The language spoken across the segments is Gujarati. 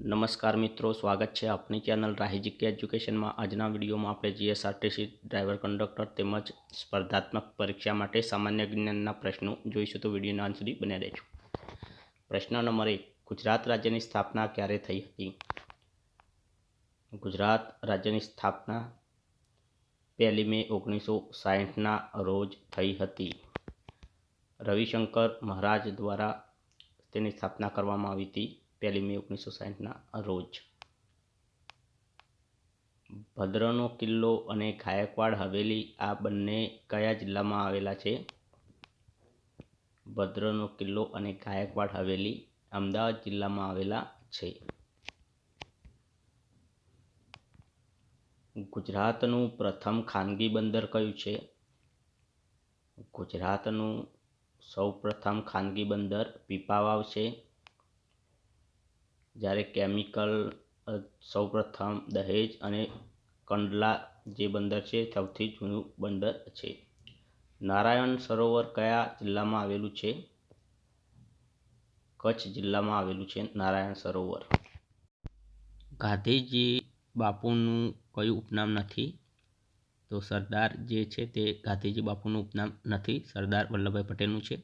નમસ્કાર મિત્રો, સ્વાગત છે આપની ચેનલ રાહીજી કે એજ્યુકેશનમાં. આજના વિડીયોમાં આપણે જીએસઆરટીસી ડ્રાઈવર કંડક્ટર તેમજ સ્પર્ધાત્મક પરીક્ષા માટે સામાન્ય જ્ઞાનના પ્રશ્નો જોઈશું. તો વિડીયોના અંત સુધી બને રહેજો. પ્રશ્ન નંબર એક, ગુજરાત રાજ્યની સ્થાપના ક્યારે થઈ હતી? ગુજરાત રાજ્યની સ્થાપના પહેલી મે ઓગણીસો સાહીઠના રોજ થઈ હતી. રવિશંકર મહારાજ દ્વારા તેની સ્થાપના કરવામાં આવી હતી. પહેલી મે ઓગણીસો સાહીઠના રોજ. ભદ્રનો કિલ્લો અને ગાયકવાડ હવેલી આ બંને કયા જિલ્લામાં આવેલા છે? ભદ્રનો કિલ્લો અને ગાયકવાડ હવેલી અમદાવાદ જિલ્લામાં આવેલા છે. ગુજરાતનું પ્રથમ ખાનગી બંદર કયું છે? ગુજરાતનું સૌ પ્રથમ ખાનગી બંદર પીપાવાવ છે. જ્યારે કેમિકલ સૌપ્રથમ દહેજ અને કંડલા જે બંદર છે, સૌથી જૂનું બંદર છે. નારાયણ સરોવર કયા જિલ્લામાં આવેલું છે? કચ્છ જિલ્લામાં આવેલું છે નારાયણ સરોવર. ગાંધીજી બાપુનું કયું ઉપનામ નથી. તો સરદાર જે છે તે ગાંધીજી બાપુનું ઉપનામ નથી. સરદાર વલ્લભભાઈ પટેલનું છે.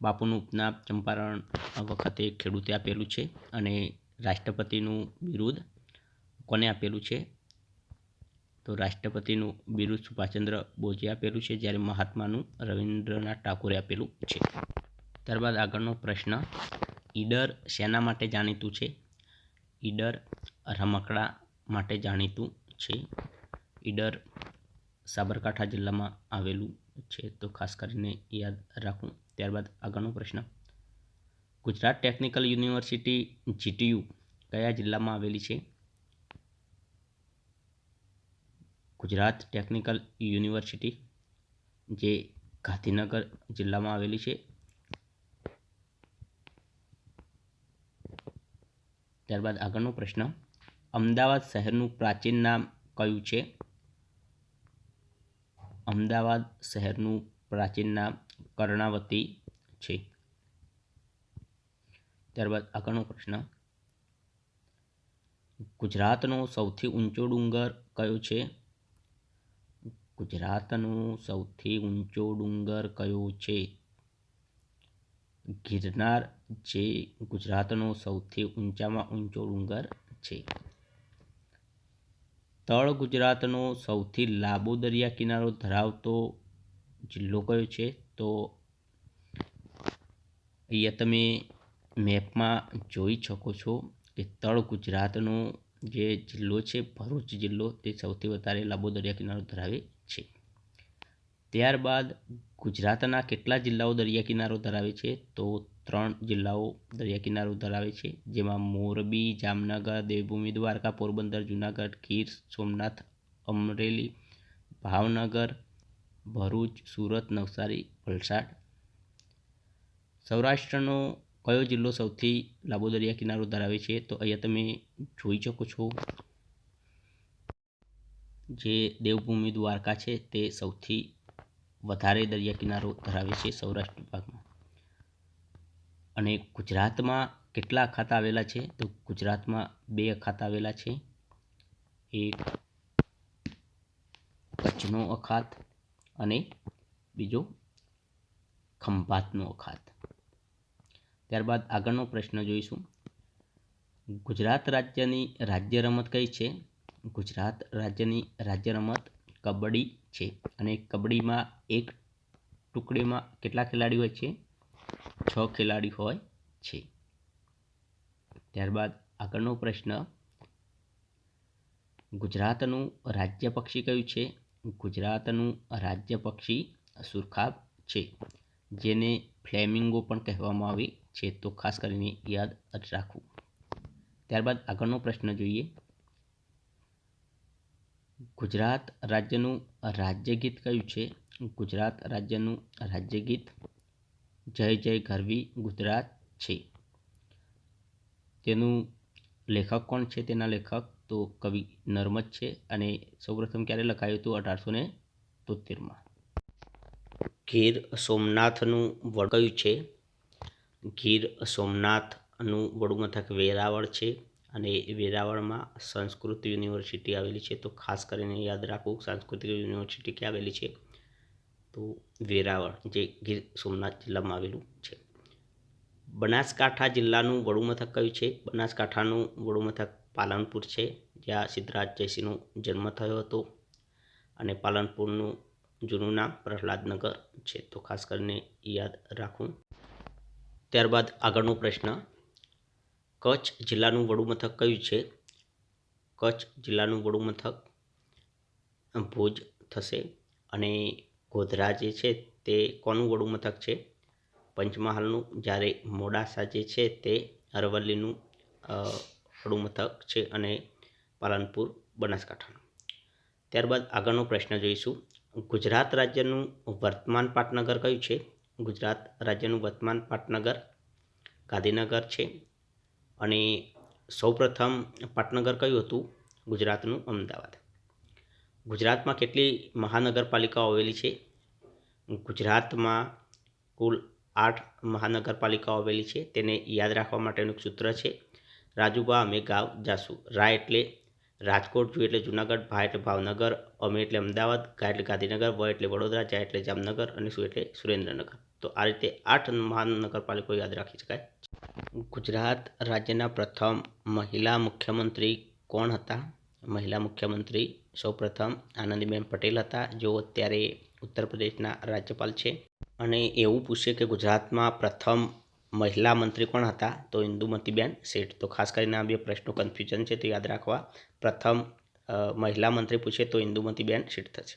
બાપુનું ઉપનામ ચંપારણ વખતે ખેડૂતે આપેલું છે અને રાષ્ટ્રપતિનું બિરુદ કોને આપેલું છે? તો રાષ્ટ્રપતિનું બિરુદ સુભાષચંદ્ર બોઝે આપેલું છે, જ્યારે મહાત્માનું રવિન્દ્રનાથ ટાગોરે આપેલું છે. ત્યારબાદ આગળનો પ્રશ્ન, ઈડર શેના માટે જાણીતું છે? ઈડર રમકડા માટે જાણીતું છે. ઈડર સાબરકાંઠા જિલ્લામાં આવેલું છે તો ખાસ કરીને યાદ રાખવું ત્યારબાદ આગળનો પ્રશ્ન. ગુજરાત ટેકનિકલ યુનિવર્સિટી જીટીયુ કયા જિલ્લામાં આવેલી છે? ગુજરાત ટેકનિકલ યુનિવર્સિટી, જે ગાંધીનગર જિલ્લામાં આવેલી છે. ત્યારબાદ આગળનો પ્રશ્ન. અમદાવાદ શહેરનું પ્રાચીન નામ કયું છે? અમદાવાદ શહેરનું પ્રાચીન નામ કર્ણાવતી છે. ત્યારબાદ આગળનો પ્રશ્ન. ગુજરાતનો સૌથી ઊંચો ડુંગર કયો છે? ગુજરાતનો સૌથી ઊંચો ડુંગર કયો છે? ગિરનાર જે ગુજરાતનો સૌથી ઊંચામાં ઊંચો ડુંગર છે. તળ ગુજરાતનો સૌથી લાંબો દરિયા કિનારો ધરાવતો જિલ્લો કયો છે? તો અહીંયા તમે મેપમાં જોઈ શકો છો કે તળ ગુજરાતનો જે જિલ્લો છે, ભરૂચ જિલ્લો, તે સૌથી વધારે લાંબો દરિયા કિનારો ધરાવે ત્યારબાદ ગુજરાતના કેટલા જિલ્લાઓ દરિયા કિનારો ધરાવે છે? તો ત્રણ જિલ્લાઓ દરિયા કિનારો ધરાવે છે, જેમાં મોરબી, જામનગર, દેવભૂમિ, દ્વારકા, પોરબંદર, જુનાગઢ, ગીર, સોમનાથ, અમરેલી, ભાવનગર, ભરૂચ, સુરત, નવસારી, વલસાડ. સૌરાષ્ટ્રનો કયો જિલ્લો સૌથી લાંબો દરિયા કિનારો ધરાવે છે? તો અહીંયા તમે જોઈ શકો છો જે દેવભૂમિ, દ્વારકા છે તે સૌથી વધારે દરિયા કિનારો ધરાવે છે સૌરાષ્ટ્ર વિભાગમાં. અને ગુજરાતમાં કેટલા અખાત આવેલા છે? તો ગુજરાતમાં બે અખાત આવેલા છે. એક કચ્છનો અખાત અને બીજો ખંભાતનો અખાત. ત્યારબાદ આગળનો પ્રશ્ન જોઈશું. ગુજરાત રાજ્યની રાજ્ય રમત કઈ છે? ગુજરાત રાજ્યની રાજ્ય રમત કબડ્ડી છે. અને કબડ્ડીમાં એક ટુકડીમાં કેટલા ખેલાડી હોય છે? છ ખેલાડી હોય છે. ત્યારબાદ આગળનો પ્રશ્ન. ગુજરાતનું રાજ્ય પક્ષી કયું છે? ગુજરાતનું રાજ્ય પક્ષી સુરખાબ છે. જેને ફ્લેમિંગો પણ કહેવામાં આવે છે. તો ખાસ કરીને યાદ રાખવું. ત્યારબાદ આગળનો પ્રશ્ન જોઈએ. ગુજરાત રાજ્યનું રાજ્યગીત કયું છે? ગુજરાત રાજ્યનું રાજ્યગીત જય જય ગરવી ગુજરાત છે. તેનું લેખક કોણ છે? તેના લેખક તો કવિ નર્મદ છે અને સૌપ્રથમ ક્યારે લખાયું હતું અઢારસો ને તોતેરમાં ગીર સોમનાથનું વડ કયું છે? ગીર સોમનાથનું વડુમથક વેરાવળ છે. અને વેરાવળમાં સંસ્કૃત યુનિવર્સિટી આવેલી છે, તો ખાસ કરીને યાદ રાખવું સાંસ્કૃતિક યુનિવર્સિટી ક્યાં આવેલી છે? તો વેરાવળ, જે ગીર સોમનાથ જિલ્લામાં આવેલું છે. બનાસકાંઠા જિલ્લાનું વડુમથક કયું છે? બનાસકાંઠાનું વડુમથક પાલનપુર છે, જ્યાં સિદ્ધરાજ જયસિંહનો જન્મ થયો હતો અને પાલનપુરનું જૂનું નામ પ્રહલાદનગર છે. તો ખાસ કરીને યાદ રાખવું ત્યારબાદ આગળનો પ્રશ્ન કચ્છ જિલ્લાનું વડુમથક કયું છે? કચ્છ જિલ્લાનું વડુમથક ભુજ થશે. અને ગોધરા જે છે તે કોનું વડુમથક છે? પંચમહાલનું, જ્યારે મોડાસા જે છે તે અરવલ્લીનું વડુમથક છે અને પાલનપુર, બનાસકાંઠાનું. ત્યારબાદ આગળનો પ્રશ્ન જોઈશું. ગુજરાત રાજ્યનું વર્તમાન પાટનગર કયું છે? ગુજરાત રાજ્યનું વર્તમાન પાટનગર ગાંધીનગર છે અને સૌપ્રથમ પાટનગર કયું હતું? ગુજરાતનું અમદાવાદ. ગુજરાતમાં કેટલી મહાનગરપાલિકાઓ આવેલી છે? ગુજરાતમાં કુલ આઠ મહાનગરપાલિકાઓ આવેલી છે. તેને યાદ રાખવા માટેનું સૂત્ર છે, રાજુબા અમે ગાવ જાસુ. રા એટલે રાજકોટ જુ એટલે જુનાગઢ, ભા એટલે ભાવનગર, અમે એટલે અમદાવાદ ગા એટલે ગાંધીનગર વ એટલે વડોદરા, જા એટલે જામનગર અને સુ એટલે સુરેન્દ્રનગર. તો આ રીતે આઠ મહાનગરપાલિકાઓ યાદ રાખી શકાય ગુજરાત રાજ્યના પ્રથમ મહિલા મુખ્યમંત્રી કોણ હતા? મહિલા મુખ્યમંત્રી સૌપ્રથમ આનંદીબેન પટેલ હતા. જેઓ અત્યારે ઉત્તર પ્રદેશના રાજ્યપાલ છે. અને એવું પૂછે કે ગુજરાતમાં પ્રથમ મહિલા મંત્રી કોણ હતા? તો ઇન્દુમતીબેન શેઠ. તો ખાસ કરીને આ બે પ્રશ્નો કન્ફ્યુઝન છે, તો યાદ રાખવા. પ્રથમ મહિલા મંત્રી પૂછે તો ઇન્દુમતીબેન શેઠ થશે.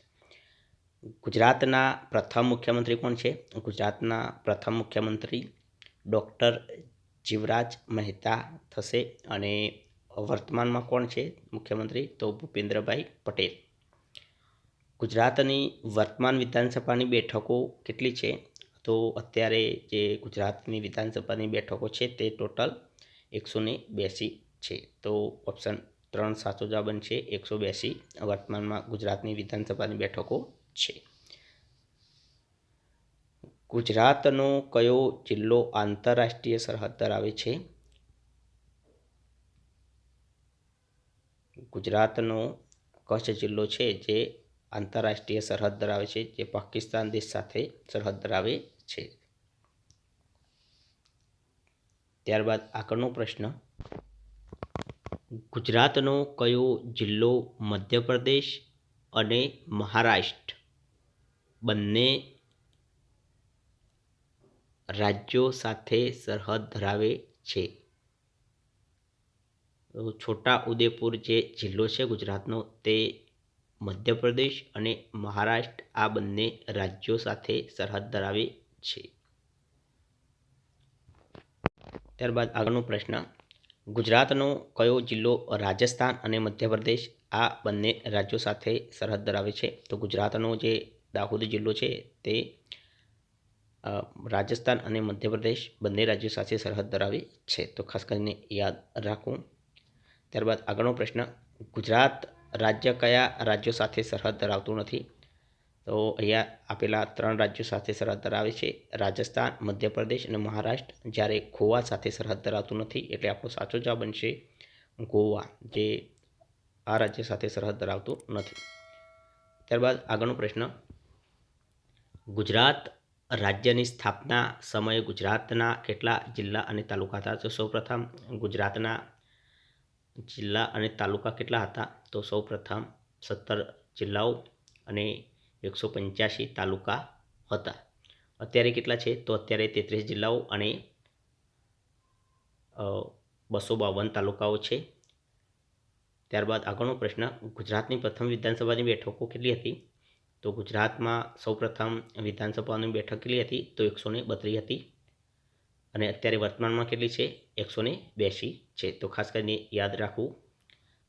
ગુજરાતના પ્રથમ મુખ્યમંત્રી કોણ છે? ગુજરાતના પ્રથમ મુખ્યમંત્રી ડૉક્ટર જીવરાજ મહેતા થશે અને વર્તમાનમાં કોણ છે મુખ્યમંત્રી? તો ભૂપેન્દ્રભાઈ પટેલ. ગુજરાતની વર્તમાન વિધાનસભાની બેઠકો કેટલી છે? તો અત્યારે જે ગુજરાતની વિધાનસભાની બેઠકો છે તે ટોટલ એકસો ને બ્યાસી છે. તો ઓપ્શન ત્રણ સાચો જવાબ બનશે. એકસો બેસી વર્તમાનમાં ગુજરાતની વિધાનસભાની બેઠકો છે. ગુજરાતનો કયો જિલ્લો આંતરરાષ્ટ્રીય સરહદ ધરાવે છે? ગુજરાતનો કચ્છ જિલ્લો છે જે આંતરરાષ્ટ્રીય સરહદ ધરાવે છે, જે પાકિસ્તાન દેશ સાથે સરહદ ધરાવે છે. ત્યારબાદ આગળનો પ્રશ્ન. ગુજરાતનો કયો જિલ્લો મધ્યપ્રદેશ અને મહારાષ્ટ્ર બંને રાજ્યો સાથે સરહદ ધરાવે છે. છોટા ઉદેપુર જે જિલ્લો છે ગુજરાતનો તે મધ્યપ્રદેશ અને મહારાષ્ટ્ર આ બંને રાજ્યો સાથે સરહદ ધરાવે છે. ત્યારબાદ આગળનો પ્રશ્ન, ગુજરાતનો કયો જિલ્લો રાજસ્થાન અને મધ્યપ્રદેશ આ બંને રાજ્યો સાથે સરહદ ધરાવે છે? તો ગુજરાતનો જે દાહોદ જિલ્લો છે તે રાજસ્થાન અને મધ્યપ્રદેશ બંને રાજ્યો સાથે સરહદ ધરાવે છે. તો ખાસ કરીને યાદ રાખવું ત્યારબાદ આગળનો પ્રશ્ન, ગુજરાત રાજ્ય કયા રાજ્યો સાથે સરહદ ધરાવતું નથી? તો અહીંયા આપેલા ત્રણ રાજ્યો સાથે સરહદ ધરાવે છે. રાજસ્થાન, મધ્યપ્રદેશ અને મહારાષ્ટ્ર. જ્યારે ગોવા સાથે સરહદ ધરાવતું નથી, એટલે આપણો સાચો જવાબ બનશે ગોવા, જે આ રાજ્ય સાથે સરહદ ધરાવતું નથી. ત્યારબાદ આગળનો પ્રશ્ન, ગુજરાત રાજ્યની સ્થાપના સમયે ગુજરાતના કેટલા જિલ્લા અને તાલુકા હતા? તો સૌપ્રથમ ગુજરાતના જિલ્લા અને તાલુકા કેટલા હતા? તો સૌપ્રથમ સત્તર જિલ્લાઓ અને એકસો પંચ્યાસી તાલુકા હતા. અત્યારે કેટલા છે? તો અત્યારે તેત્રીસ જિલ્લાઓ અને બસો બાવન તાલુકાઓ છે. ત્યારબાદ આગળનો પ્રશ્ન, ગુજરાતની પ્રથમ વિધાનસભાની બેઠકો કેટલી હતી? તો ગુજરાતમાં સૌપ્રથમ વિધાનસભાની બેઠક કેટલી હતી? તો એકસો બત્રીસ હતી. અને અત્યારે વર્તમાનમાં કેટલી છે? એકસો બેસી છે. તો ખાસ કરીને યાદ રાખવું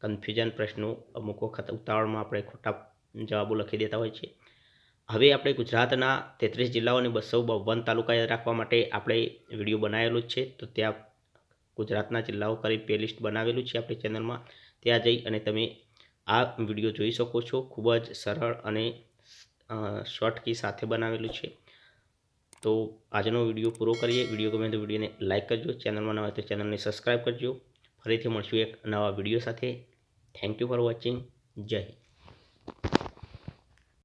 કન્ફ્યુઝન પ્રશ્નો અમુક વખત ઉતાવળમાં આપણે ખોટા જવાબો લખી દેતા હોય છે. હવે આપણે ગુજરાતના તેત્રીસ જિલ્લાઓ બસો બાવન તાલુકા યાદ રાખવા માટે આપણે વીડિયો બનાવેલો જ છે. તો ત્યાં ગુજરાતના જિલ્લાઓ કરી પ્લે લિસ્ટ બનાવેલું છે આપણી ચેનલમાં ત્યાં જઈ અને તમે આ વીડિયો જોઈ શકો છો. ખૂબ જ સરળ અને શોર્ટ કી સાથે બનાવેલું છે. તો આજનો વીડિયો પૂરો કરીએ. વીડિયો ગમે તો વિડીયોને લાઇક કરજો. ચેનલમાં નવા તો ચેનલને સબસ્ક્રાઈબ કરજો. ફરીથી મળશું એક નવા વીડિયો સાથે. Thank you for watching. Jai Hind.